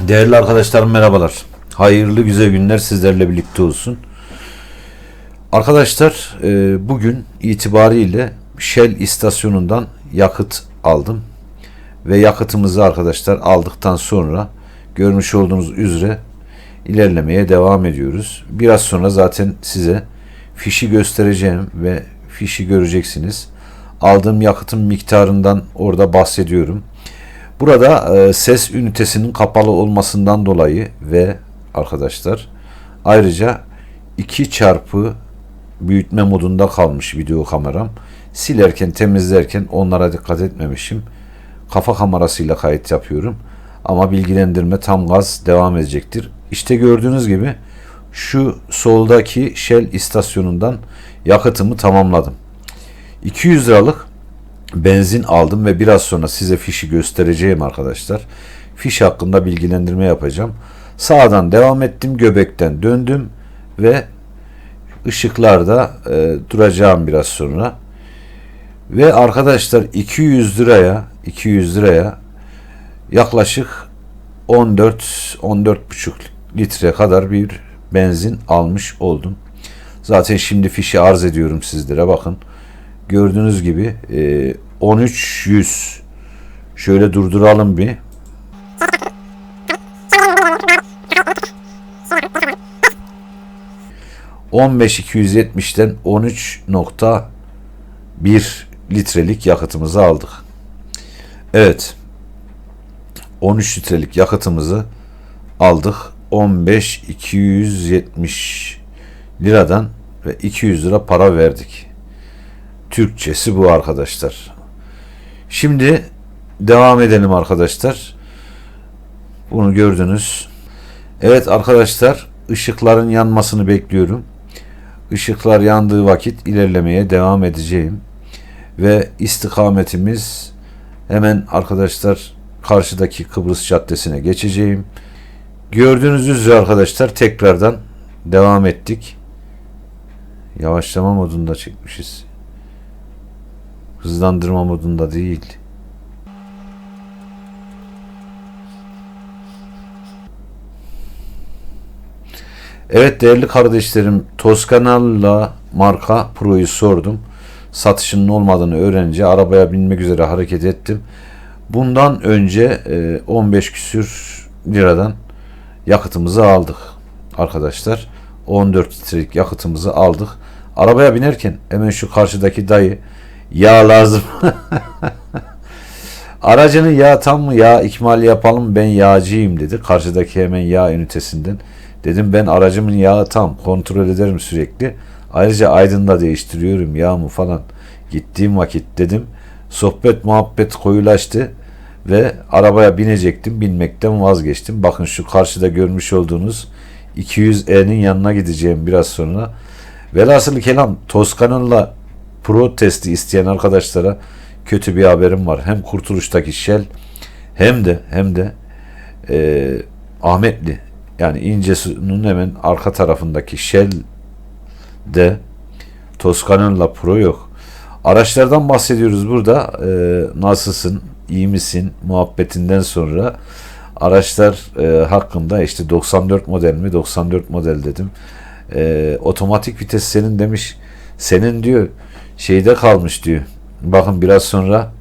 Değerli arkadaşlarım merhabalar. Hayırlı güzel günler sizlerle birlikte olsun. Arkadaşlar e, bugün itibariyle Shell istasyonundan yakıt aldım. Ve yakıtımızı arkadaşlar aldıktan sonra görmüş olduğunuz üzere ilerlemeye devam ediyoruz. Biraz sonra zaten size fişi göstereceğim ve fişi göreceksiniz. Aldığım yakıtın miktarından orada bahsediyorum. Burada e, ses ünitesinin kapalı olmasından dolayı ve arkadaşlar ayrıca 2 çarpı büyütme modunda kalmış video kameram. Silerken temizlerken onlara dikkat etmemişim. Kafa kamerasıyla kayıt yapıyorum. Ama bilgilendirme tam gaz devam edecektir. İşte gördüğünüz gibi şu soldaki Shell istasyonundan yakıtımı tamamladım. 200 liralık benzin aldım ve biraz sonra size fişi göstereceğim arkadaşlar. Fiş hakkında bilgilendirme yapacağım. Sağdan devam ettim, göbekten döndüm ve ışıklarda e, duracağım biraz sonra. Ve arkadaşlar 200 liraya 200 liraya yaklaşık 14 14,5 litre kadar bir benzin almış oldum. Zaten şimdi fişi arz ediyorum sizlere bakın. Gördüğünüz gibi e, 1300 şöyle durduralım bir. ...15.270'ten 13.1 litrelik yakıtımızı aldık. Evet. 13 litrelik yakıtımızı aldık. 15.270 liradan ve 200 lira para verdik. Türkçesi bu arkadaşlar. Şimdi devam edelim arkadaşlar. Bunu gördünüz. Evet arkadaşlar ışıkların yanmasını bekliyorum. Işıklar yandığı vakit ilerlemeye devam edeceğim. Ve istikametimiz hemen arkadaşlar karşıdaki Kıbrıs Caddesi'ne geçeceğim. Gördüğünüz üzere arkadaşlar tekrardan devam ettik. Yavaşlama modunda çekmişiz. Hızlandırma modunda değil. Evet değerli kardeşlerim Toscana'la marka Pro'yu sordum. Satışının olmadığını öğrenince arabaya binmek üzere hareket ettim. Bundan önce 15 küsür liradan yakıtımızı aldık arkadaşlar. 14 litrelik yakıtımızı aldık. Arabaya binerken hemen şu karşıdaki dayı yağ lazım. Aracını yağ tam mı yağ ikmal yapalım ben yağcıyım dedi. Karşıdaki hemen yağ ünitesinden. Dedim ben aracımın yağı tam kontrol ederim sürekli. Ayrıca aydın değiştiriyorum yağ mı falan. Gittiğim vakit dedim. Sohbet muhabbet koyulaştı ve arabaya binecektim. Binmekten vazgeçtim. Bakın şu karşıda görmüş olduğunuz 200E'nin yanına gideceğim biraz sonra. Velhasıl kelam Toscana'la Pro testi isteyen arkadaşlara kötü bir haberim var. Hem kurtuluştaki Shell hem de hem de e, Ahmetli yani İncesu'nun hemen arka tarafındaki Shell de Toscana'la Pro yok. Araçlardan bahsediyoruz burada. E, nasılsın, iyi misin muhabbetinden sonra araçlar e, hakkında işte 94 model mi 94 model dedim. E, otomatik vites senin demiş. Senin diyor şeyde kalmış diyor. Bakın biraz sonra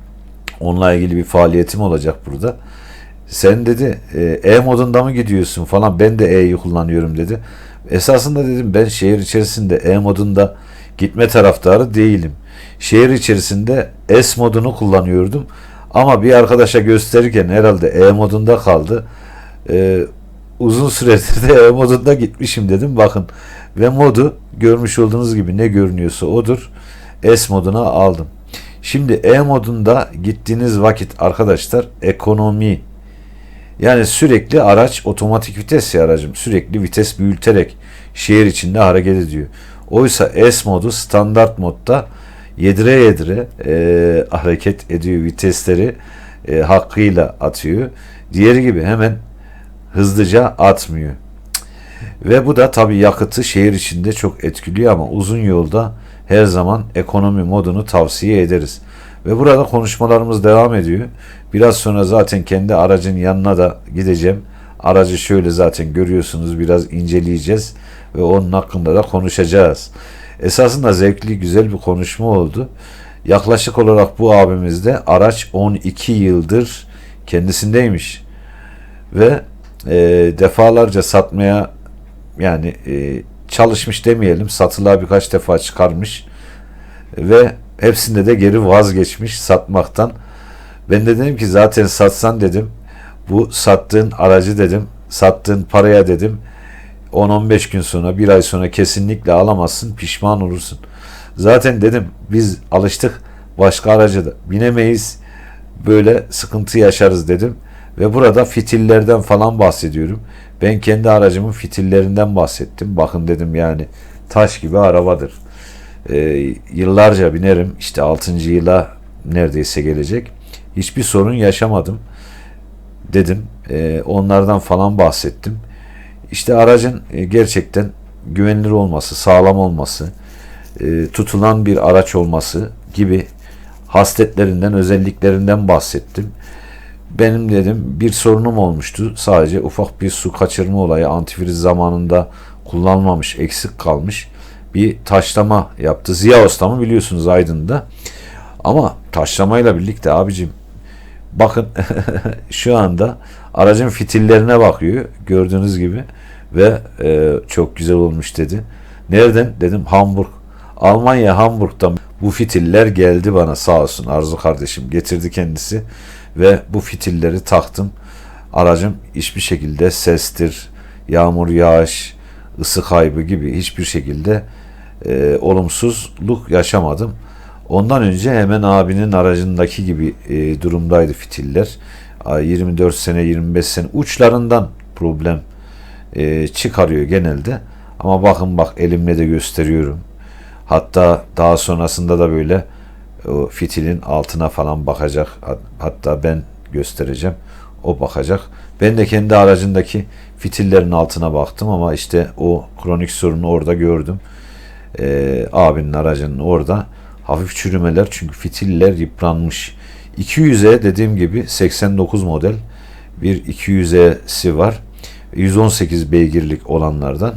onunla ilgili bir faaliyetim olacak burada. Sen dedi E modunda mı gidiyorsun falan ben de E'yi kullanıyorum dedi. Esasında dedim ben şehir içerisinde E modunda gitme taraftarı değilim. Şehir içerisinde S modunu kullanıyordum. Ama bir arkadaşa gösterirken herhalde E modunda kaldı. Ee, uzun süredir de E modunda gitmişim dedim. Bakın ve modu görmüş olduğunuz gibi ne görünüyorsa odur. S moduna aldım. Şimdi E modunda gittiğiniz vakit arkadaşlar ekonomi yani sürekli araç otomatik vites ya aracım sürekli vites büyüterek şehir içinde hareket ediyor. Oysa S modu standart modda yedire yedire e, hareket ediyor vitesleri e, hakkıyla atıyor. Diğeri gibi hemen hızlıca atmıyor. Ve bu da tabii yakıtı şehir içinde çok etkiliyor ama uzun yolda her zaman ekonomi modunu tavsiye ederiz. Ve burada konuşmalarımız devam ediyor. Biraz sonra zaten kendi aracın yanına da gideceğim. Aracı şöyle zaten görüyorsunuz biraz inceleyeceğiz ve onun hakkında da konuşacağız. Esasında zevkli güzel bir konuşma oldu. Yaklaşık olarak bu abimizde araç 12 yıldır kendisindeymiş ve e, defalarca satmaya yani e, çalışmış demeyelim satılığa birkaç defa çıkarmış ve hepsinde de geri vazgeçmiş satmaktan. Ben de dedim ki zaten satsan dedim bu sattığın aracı dedim sattığın paraya dedim 10-15 gün sonra bir ay sonra kesinlikle alamazsın pişman olursun. Zaten dedim biz alıştık başka araca da binemeyiz böyle sıkıntı yaşarız dedim. Ve burada fitillerden falan bahsediyorum. Ben kendi aracımın fitillerinden bahsettim. Bakın dedim yani taş gibi arabadır. Ee, yıllarca binerim. İşte 6. yıla neredeyse gelecek. Hiçbir sorun yaşamadım dedim. Ee, onlardan falan bahsettim. İşte aracın e, gerçekten güvenilir olması, sağlam olması, e, tutulan bir araç olması gibi hasletlerinden, özelliklerinden bahsettim. Benim dedim bir sorunum olmuştu. Sadece ufak bir su kaçırma olayı antifriz zamanında kullanmamış, eksik kalmış. Bir taşlama yaptı. Ziya Ustam'ı biliyorsunuz Aydın'da. Ama taşlamayla birlikte abicim bakın şu anda aracın fitillerine bakıyor gördüğünüz gibi ve e, çok güzel olmuş dedi. Nereden? Dedim Hamburg. Almanya Hamburg'dan bu fitiller geldi bana sağ olsun Arzu kardeşim getirdi kendisi ve bu fitilleri taktım. Aracım hiçbir şekilde sestir, yağmur yağış, ısı kaybı gibi hiçbir şekilde e, olumsuzluk yaşamadım. Ondan önce hemen abinin aracındaki gibi e, durumdaydı fitiller. 24 sene 25 sene uçlarından problem e, çıkarıyor genelde. Ama bakın bak elimle de gösteriyorum. Hatta daha sonrasında da böyle o fitilin altına falan bakacak. Hatta ben göstereceğim. O bakacak. Ben de kendi aracındaki fitillerin altına baktım ama işte o kronik sorunu orada gördüm. Ee, abinin aracının orada hafif çürümeler çünkü fitiller yıpranmış. 200'e dediğim gibi 89 model bir 200'esi var. 118 beygirlik olanlardan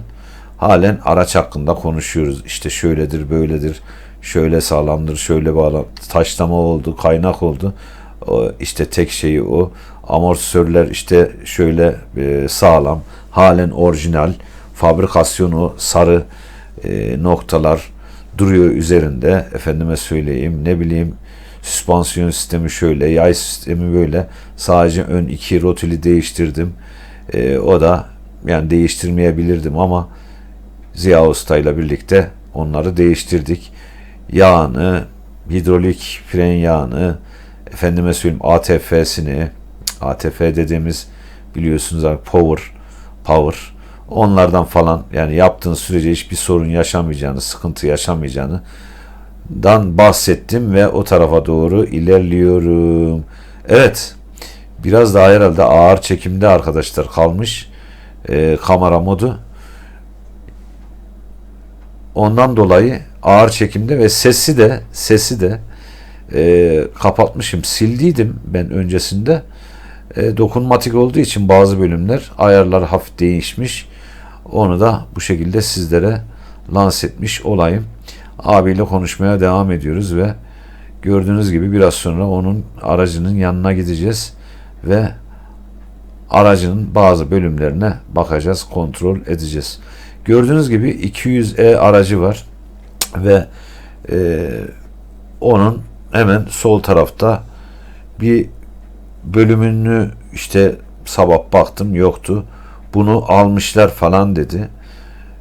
halen araç hakkında konuşuyoruz. İşte şöyledir, böyledir, şöyle sağlamdır, şöyle bağlam, taşlama oldu, kaynak oldu. İşte tek şeyi o. Amortisörler işte şöyle e, sağlam, halen orijinal, fabrikasyonu sarı e, noktalar duruyor üzerinde. Efendime söyleyeyim, ne bileyim süspansiyon sistemi şöyle, yay sistemi böyle. Sadece ön iki rotili değiştirdim. E, o da yani değiştirmeyebilirdim ama Ziya Usta ile birlikte onları değiştirdik. Yağını, hidrolik fren yağını, efendime söyleyeyim ATF'sini, ATF dediğimiz biliyorsunuz artık power, power onlardan falan yani yaptığın sürece hiçbir sorun yaşamayacağını, sıkıntı yaşamayacağını dan bahsettim ve o tarafa doğru ilerliyorum. Evet. Biraz daha herhalde ağır çekimde arkadaşlar kalmış. E, kamera modu. Ondan dolayı ağır çekimde ve sesi de sesi de e, kapatmışım. Sildiydim ben öncesinde. E, dokunmatik olduğu için bazı bölümler ayarlar hafif değişmiş. Onu da bu şekilde sizlere lanse etmiş olayım. Abiyle konuşmaya devam ediyoruz ve gördüğünüz gibi biraz sonra onun aracının yanına gideceğiz ve aracının bazı bölümlerine bakacağız, kontrol edeceğiz. Gördüğünüz gibi 200E aracı var ve e, onun hemen sol tarafta bir bölümünü işte sabah baktım yoktu. Bunu almışlar falan dedi.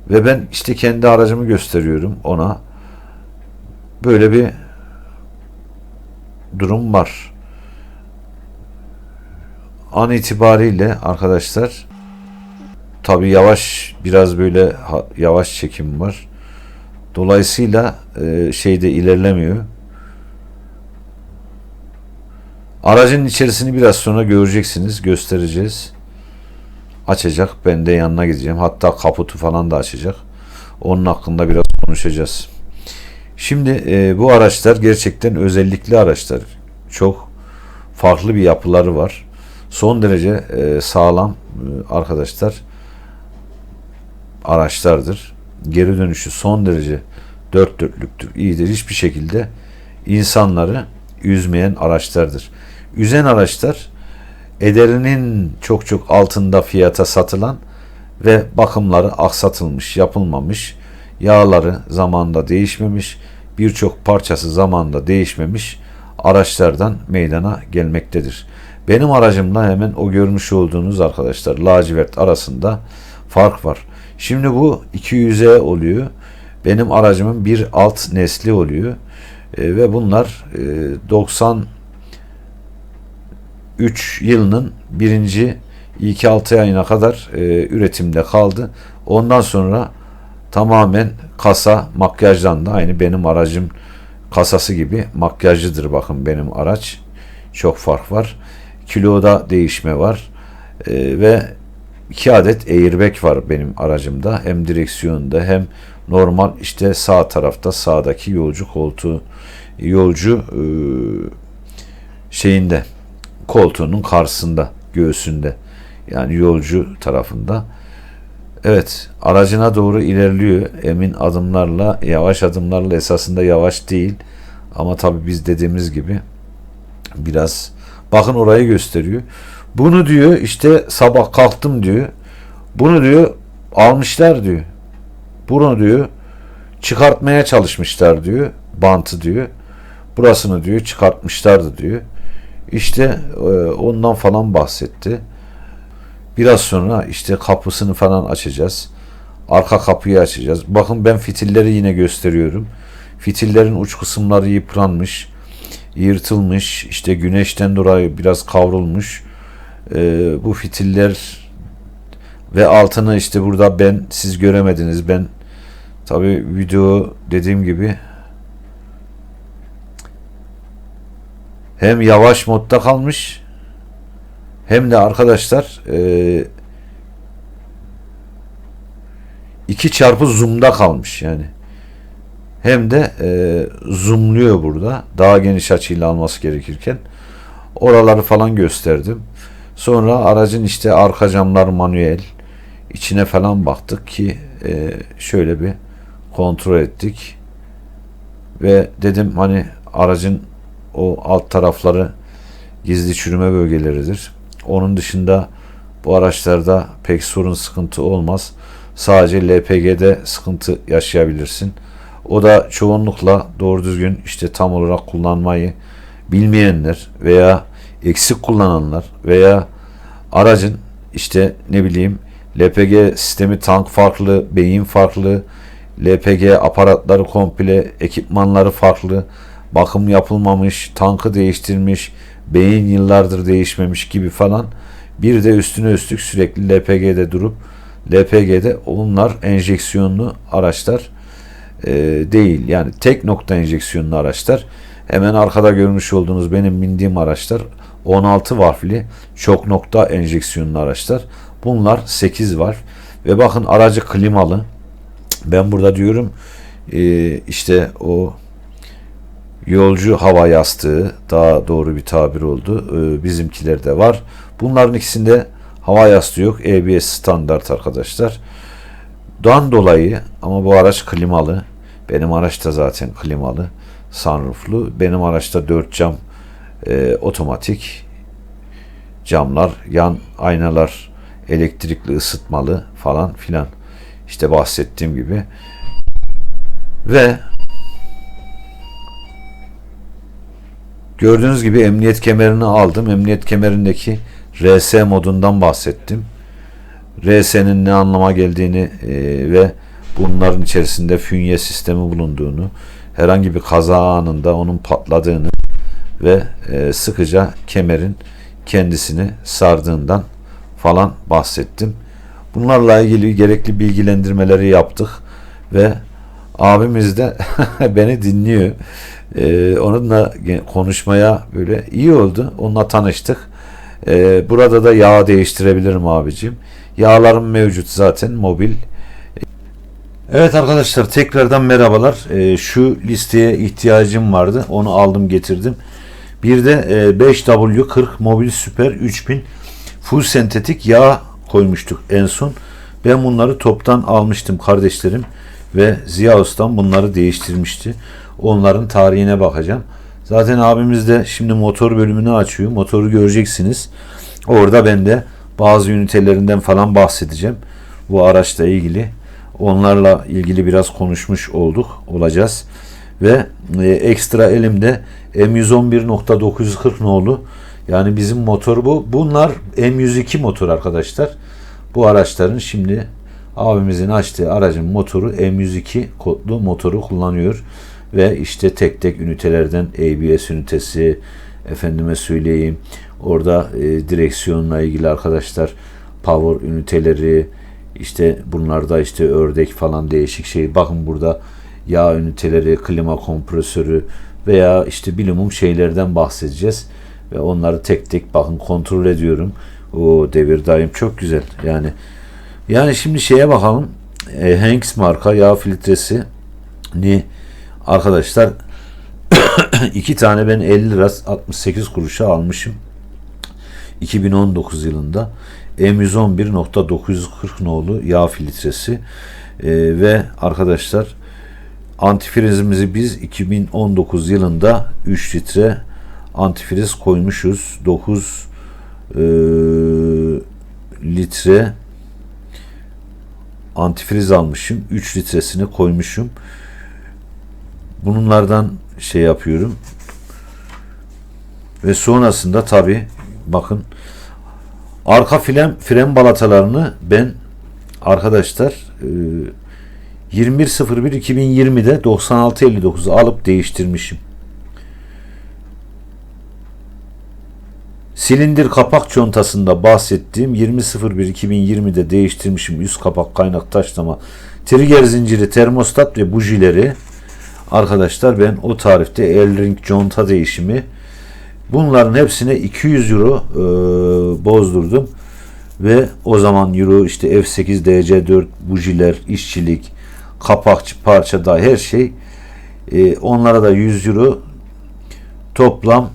Ve ben işte kendi aracımı gösteriyorum ona. Böyle bir durum var. An itibariyle arkadaşlar tabi yavaş biraz böyle yavaş çekim var. Dolayısıyla e, şeyde ilerlemiyor. Aracın içerisini biraz sonra göreceksiniz. Göstereceğiz. Açacak. Ben de yanına gideceğim. Hatta kaputu falan da açacak. Onun hakkında biraz konuşacağız. Şimdi e, bu araçlar gerçekten özellikli araçlar. Çok farklı bir yapıları var. son derece e, sağlam e, arkadaşlar araçlardır. Geri dönüşü son derece dört dörtlüktür, iyidir. Hiçbir şekilde insanları üzmeyen araçlardır. Üzen araçlar ederinin çok çok altında fiyata satılan ve bakımları aksatılmış, yapılmamış, yağları zamanında değişmemiş, birçok parçası zamanında değişmemiş araçlardan meydana gelmektedir. Benim aracımla hemen o görmüş olduğunuz arkadaşlar lacivert arasında fark var. Şimdi bu 200'e oluyor. Benim aracımın bir alt nesli oluyor. E, ve bunlar e, 93 yılının birinci ilk 6 ayına kadar e, üretimde kaldı. Ondan sonra tamamen kasa makyajlandı. Aynı benim aracım kasası gibi makyajlıdır bakın benim araç. Çok fark var. Kiloda değişme var. E, ve iki adet airbag var benim aracımda. Hem direksiyonda hem normal işte sağ tarafta sağdaki yolcu koltuğu yolcu e, şeyinde koltuğunun karşısında göğsünde yani yolcu tarafında. Evet aracına doğru ilerliyor. Emin adımlarla yavaş adımlarla esasında yavaş değil. Ama tabi biz dediğimiz gibi biraz bakın orayı gösteriyor bunu diyor işte sabah kalktım diyor bunu diyor almışlar diyor bunu diyor çıkartmaya çalışmışlar diyor bantı diyor burasını diyor çıkartmışlardı diyor işte e, ondan falan bahsetti. Biraz sonra işte kapısını falan açacağız. Arka kapıyı açacağız. Bakın ben fitilleri yine gösteriyorum. Fitillerin uç kısımları yıpranmış, yırtılmış, işte güneşten dolayı biraz kavrulmuş. Ee, bu fitiller ve altını işte burada ben siz göremediniz. Ben tabi video dediğim gibi hem yavaş modda kalmış hem de arkadaşlar e, iki çarpı zoom'da kalmış yani. Hem de e, zoomluyor burada. Daha geniş açıyla alması gerekirken. Oraları falan gösterdim. Sonra aracın işte arka camlar manuel. içine falan baktık ki e, şöyle bir kontrol ettik. Ve dedim hani aracın o alt tarafları gizli çürüme bölgeleridir. Onun dışında bu araçlarda pek sorun sıkıntı olmaz. Sadece LPG'de sıkıntı yaşayabilirsin. O da çoğunlukla doğru düzgün işte tam olarak kullanmayı bilmeyenler veya eksik kullananlar veya aracın işte ne bileyim LPG sistemi tank farklı, beyin farklı, LPG aparatları komple, ekipmanları farklı bakım yapılmamış, tankı değiştirmiş, beyin yıllardır değişmemiş gibi falan. Bir de üstüne üstlük sürekli LPG'de durup LPG'de onlar enjeksiyonlu araçlar e, değil. Yani tek nokta enjeksiyonlu araçlar. Hemen arkada görmüş olduğunuz benim bindiğim araçlar 16 varfli çok nokta enjeksiyonlu araçlar. Bunlar 8 var. Ve bakın aracı klimalı. Ben burada diyorum e, işte o yolcu hava yastığı daha doğru bir tabir oldu. Ee, bizimkilerde var. Bunların ikisinde hava yastığı yok. EBS standart arkadaşlar. Dan dolayı ama bu araç klimalı. Benim araç da zaten klimalı. Sunrooflu. Benim araçta 4 cam e, otomatik camlar, yan aynalar elektrikli ısıtmalı falan filan. İşte bahsettiğim gibi. Ve Gördüğünüz gibi emniyet kemerini aldım. Emniyet kemerindeki RS modundan bahsettim. RS'nin ne anlama geldiğini e, ve bunların içerisinde fünye sistemi bulunduğunu, herhangi bir kaza anında onun patladığını ve e, sıkıca kemerin kendisini sardığından falan bahsettim. Bunlarla ilgili gerekli bilgilendirmeleri yaptık ve abimiz de beni dinliyor. Ee, onunla konuşmaya böyle iyi oldu. Onunla tanıştık. Ee, burada da yağ değiştirebilirim abicim. Yağlarım mevcut zaten mobil. Evet arkadaşlar tekrardan merhabalar. Ee, şu listeye ihtiyacım vardı. Onu aldım getirdim. Bir de e, 5W40 Mobil Super 3000 full sentetik yağ koymuştuk en son. Ben bunları toptan almıştım kardeşlerim ve Ziya Ustam bunları değiştirmişti. Onların tarihine bakacağım. Zaten abimiz de şimdi motor bölümünü açıyor. Motoru göreceksiniz. Orada ben de bazı ünitelerinden falan bahsedeceğim. Bu araçla ilgili. Onlarla ilgili biraz konuşmuş olduk. Olacağız. Ve e, ekstra elimde M111.940 nolu yani bizim motor bu. Bunlar M102 motor arkadaşlar. Bu araçların şimdi abimizin açtığı aracın motoru M102 kodlu motoru kullanıyor ve işte tek tek ünitelerden ABS ünitesi efendime söyleyeyim orada e, direksiyonla ilgili arkadaşlar power üniteleri işte bunlarda işte ördek falan değişik şey bakın burada yağ üniteleri klima kompresörü veya işte bilimum şeylerden bahsedeceğiz. Ve onları tek tek bakın kontrol ediyorum. O devir daim çok güzel. Yani yani şimdi şeye bakalım. E, Hanks marka yağ filtresi. Ni arkadaşlar iki tane ben 50 lira 68 kuruşa almışım. 2019 yılında. M111.940 nolu yağ filtresi. E, ve arkadaşlar antifrizimizi biz 2019 yılında 3 litre antifriz koymuşuz. 9 e, litre antifriz almışım. 3 litresini koymuşum. Bunlardan şey yapıyorum. Ve sonrasında tabi bakın arka fren fren balatalarını ben arkadaşlar e, 21.01.2020'de 96.59'u alıp değiştirmişim. Silindir kapak çontasında bahsettiğim 20.01.2020'de değiştirmişim. Üst kapak kaynak taşlama trigger zinciri termostat ve bujileri. Arkadaşlar ben o tarifte L-ring conta değişimi bunların hepsine 200 euro e, bozdurdum. Ve o zaman euro işte F8 DC4 bujiler işçilik kapakçı parça da her şey e, onlara da 100 euro toplam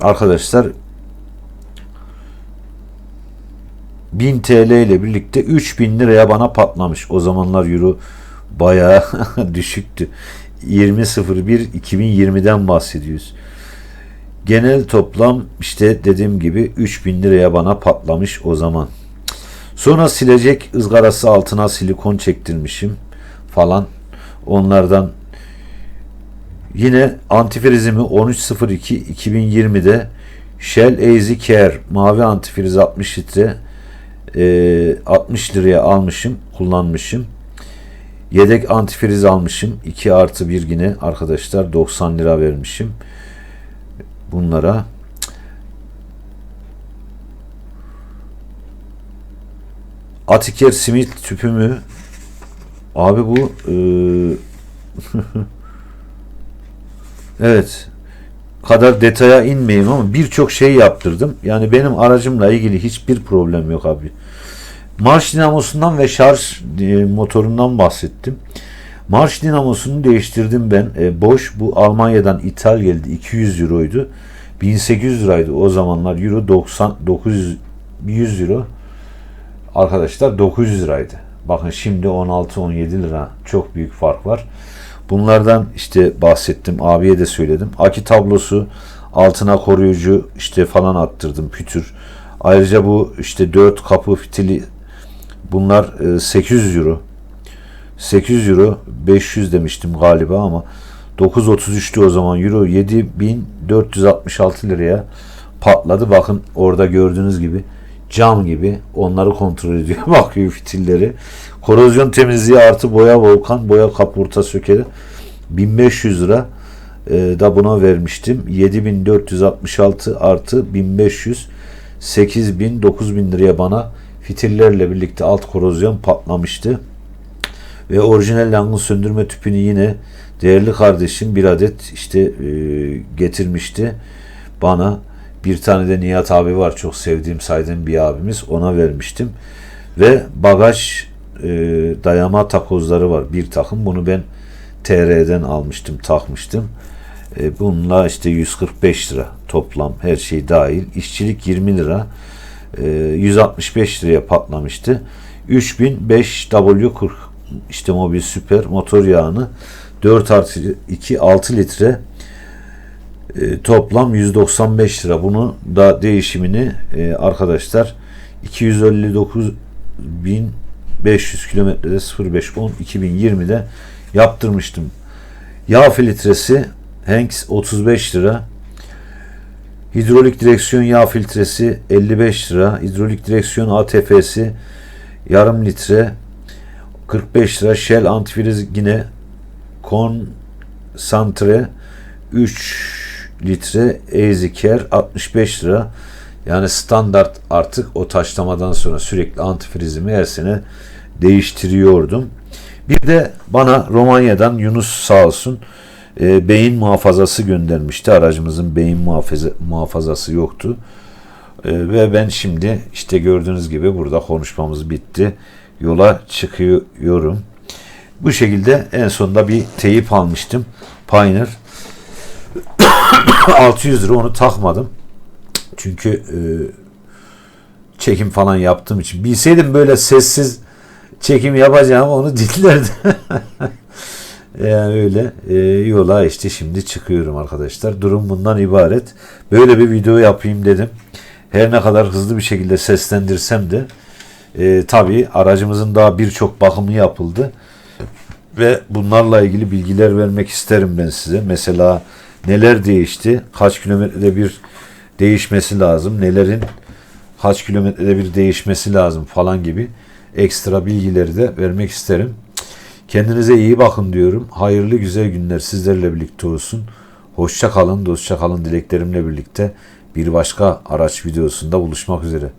arkadaşlar 1000 TL ile birlikte 3000 liraya bana patlamış. O zamanlar euro bayağı düşüktü. 20.01.2020'den bahsediyoruz. Genel toplam işte dediğim gibi 3000 liraya bana patlamış o zaman. Sonra silecek ızgarası altına silikon çektirmişim falan. Onlardan yine antifrizimi 13.02 2020'de Shell Easy Care mavi antifriz 60 litre e, 60 liraya almışım, kullanmışım. Yedek antifriz almışım. 2 artı 1 yine arkadaşlar 90 lira vermişim. Bunlara Atiker simit tüpümü abi bu e, evet kadar detaya inmeyeyim ama birçok şey yaptırdım. Yani benim aracımla ilgili hiçbir problem yok abi. Marş dinamosundan ve şarj e, motorundan bahsettim. Marş dinamosunu değiştirdim ben. E, boş bu Almanya'dan ithal geldi. 200 euroydu. 1800 liraydı o zamanlar. Euro 90 900 100 euro. Arkadaşlar 900 liraydı. Bakın şimdi 16-17 lira. Çok büyük fark var. Bunlardan işte bahsettim. Abiye de söyledim. Aki tablosu altına koruyucu işte falan attırdım pütür. Ayrıca bu işte 4 kapı fitili bunlar 800 e, euro. 800 euro 500 demiştim galiba ama 9.33'tü o zaman euro 7466 liraya patladı. Bakın orada gördüğünüz gibi cam gibi onları kontrol ediyor. Bakıyor fitilleri. Korozyon temizliği artı boya volkan boya kaporta sökeri 1500 lira e, da buna vermiştim. 7466 artı 1500 8000 9000 liraya bana fitillerle birlikte alt korozyon patlamıştı. Ve orijinal yangın söndürme tüpünü yine değerli kardeşim bir adet işte e, getirmişti bana. Bir tane de Nihat abi var. Çok sevdiğim, saydığım bir abimiz. Ona vermiştim. Ve bagaj e, dayama takozları var. Bir takım. Bunu ben TR'den almıştım, takmıştım. E, bununla işte 145 lira toplam her şey dahil. İşçilik 20 lira. E, 165 liraya patlamıştı. 3005 W40 işte mobil süper motor yağını 4 artı 2 6 litre e, toplam 195 lira. Bunu da değişimini e, arkadaşlar 259.500 kilometrede 0510 2020'de yaptırmıştım. Yağ filtresi Hanks 35 lira. Hidrolik direksiyon yağ filtresi 55 lira. Hidrolik direksiyon ATF'si yarım litre 45 lira. Shell antifriz yine konsantre 3 litre Care 65 lira. Yani standart artık o taşlamadan sonra sürekli antifrizimi her sene değiştiriyordum. Bir de bana Romanya'dan Yunus sağ olsun e, beyin muhafazası göndermişti. Aracımızın beyin muhafaza, muhafazası yoktu. E, ve ben şimdi işte gördüğünüz gibi burada konuşmamız bitti. Yola çıkıyorum. Bu şekilde en sonunda bir teyip almıştım. Pioneer 600 lira onu takmadım. Çünkü e, çekim falan yaptığım için. Bilseydim böyle sessiz çekim yapacağım onu dinlerdim. yani öyle e, yola işte şimdi çıkıyorum arkadaşlar. Durum bundan ibaret. Böyle bir video yapayım dedim. Her ne kadar hızlı bir şekilde seslendirsem de e, tabii aracımızın daha birçok bakımı yapıldı. Ve bunlarla ilgili bilgiler vermek isterim ben size. Mesela neler değişti, kaç kilometrede bir değişmesi lazım, nelerin kaç kilometrede bir değişmesi lazım falan gibi ekstra bilgileri de vermek isterim. Kendinize iyi bakın diyorum. Hayırlı güzel günler sizlerle birlikte olsun. Hoşça kalın, dostça kalın dileklerimle birlikte bir başka araç videosunda buluşmak üzere.